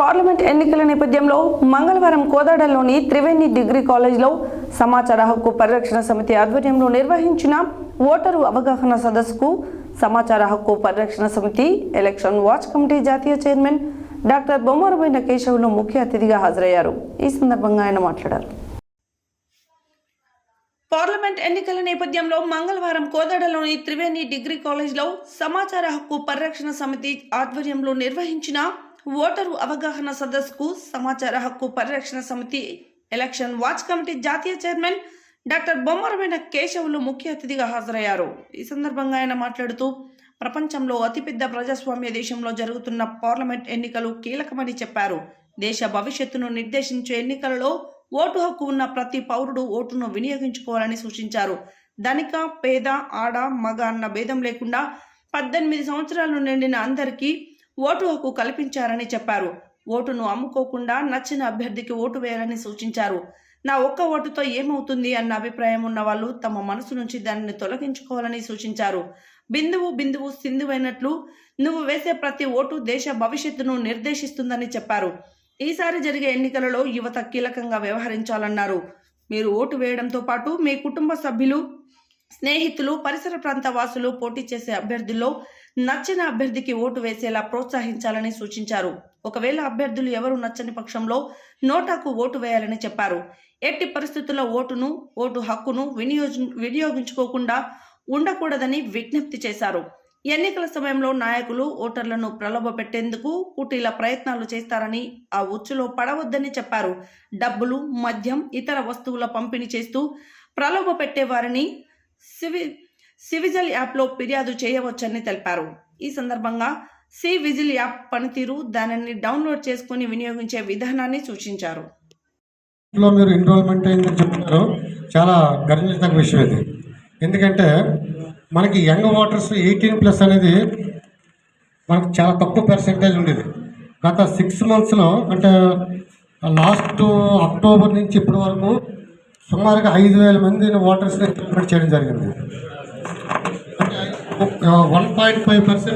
Parliament ఎన్నికల నేపథ్యంలో మంగళవారం కోదాడలోని త్రివేణి డిగ్రీ కాలేజ్లో సమాచార హక్కు పరిరక్షణ సమితి ఆధ్వర్యంలో నిర్వహించిన ఓటరు అవగాహన సదస్సుకు సమాచార హక్కు పరిరక్షణ సమితి ఎలక్షన్ వాచ్ కమిటీ జాతీయ చైర్మన్ డాక్టర్ బొమ్మరబోయిన కేశవులు ముఖ్య అతిథిగా హాజరయ్యారు. ఈ సందర్భంగా ఆయన మాట్లాడారు. పార్లమెంట్ ఎన్నికల నేపథ్యంలో మంగళవారం కోదాడలోని త్రివేణి డిగ్రీ కాలేజ్లో సమాచార హక్కు పరిరక్షణ సమితి ఆధ్వర్యంలో నిర్వహించిన ఓటరు అవగాహన సదస్సుకు సమాచార హక్కు పరిరక్షణ సమితి ఎలక్షన్ వాచ్ కమిటీ జాతీయ చైర్మన్ డాక్టర్ బొమ్మరమైన కేశవులు ముఖ్య అతిథిగా హాజరయ్యారు. ఈ సందర్భంగా ఆయన మాట్లాడుతూ ప్రపంచంలో అతిపెద్ద ప్రజాస్వామ్య దేశంలో జరుగుతున్న పార్లమెంట్ ఎన్నికలు కీలకమని చెప్పారు. దేశ భవిష్యత్తును నిర్దేశించే ఎన్నికలలో ఓటు హక్కు ఉన్న ప్రతి పౌరుడు ఓటును వినియోగించుకోవాలని సూచించారు. ధనిక పేద ఆడ మగ అన్న భేదం లేకుండా పద్దెనిమిది సంవత్సరాలు నిండిన అందరికీ ఓటు హక్కు కల్పించారని చెప్పారు. ఓటును అమ్ముకోకుండా నచ్చిన అభ్యర్థికి ఓటు వేయాలని సూచించారు. నా ఒక్క ఓటుతో ఏమవుతుంది అన్న అభిప్రాయం ఉన్న వాళ్ళు తమ మనసు నుంచి దానిని తొలగించుకోవాలని సూచించారు. బిందువు బిందువు సింధువైనట్లు నువ్వు వేసే ప్రతి ఓటు దేశ భవిష్యత్తును నిర్దేశిస్తుందని చెప్పారు. ఈసారి జరిగే ఎన్నికలలో యువత కీలకంగా వ్యవహరించాలన్నారు. మీరు ఓటు వేయడంతో పాటు మీ కుటుంబ సభ్యులు స్నేహితులు పరిసర ప్రాంత వాసులు పోటీ చేసే అభ్యర్థుల్లో నచ్చిన అభ్యర్థికి ఓటు వేసేలా ప్రోత్సహించాలని సూచించారు. ఒకవేళ అభ్యర్థులు ఎవరు నచ్చని పక్షంలో నోటాకు ఓటు వేయాలని చెప్పారు. ఎట్టి పరిస్థితుల్లో ఓటును ఓటు హక్కును వినియోజ వినియోగించుకోకుండా ఉండకూడదని విజ్ఞప్తి చేశారు. ఎన్నికల సమయంలో నాయకులు ఓటర్లను ప్రలోభపెట్టేందుకు కుటీల ప్రయత్నాలు చేస్తారని ఆ ఉచ్చులో పడవద్దని చెప్పారు. డబ్బులు మద్యం ఇతర వస్తువుల పంపిణీ చేస్తూ ప్రలోభ పెట్టేవారిని సివి సివిజిల్ యాప్లో ఫిర్యాదు చేయవచ్చని తెలిపారు. ఈ సందర్భంగా సి విజిల్ యాప్ పనితీరు దానిని డౌన్లోడ్ చేసుకుని వినియోగించే విధానాన్ని సూచించారు. లో మీరు ఎన్రోల్మెంట్ అయిందని చెప్తున్నారు. చాలా గర్వించదగ్గ విషయం ఇది. ఎందుకంటే మనకి యంగ్ ఓటర్స్ ఎయిటీన్ ప్లస్ అనేది మనకు చాలా తక్కువ పర్సెంటేజ్ ఉండేది. గత సిక్స్ మంత్స్లో అంటే లాస్ట్ అక్టోబర్ నుంచి ఇప్పటి వరకు సుమారుగా ఐదు వేల మంది ఓటర్స్ని ఎన్రోల్మెంట్ చేయడం జరిగింది. One point five percent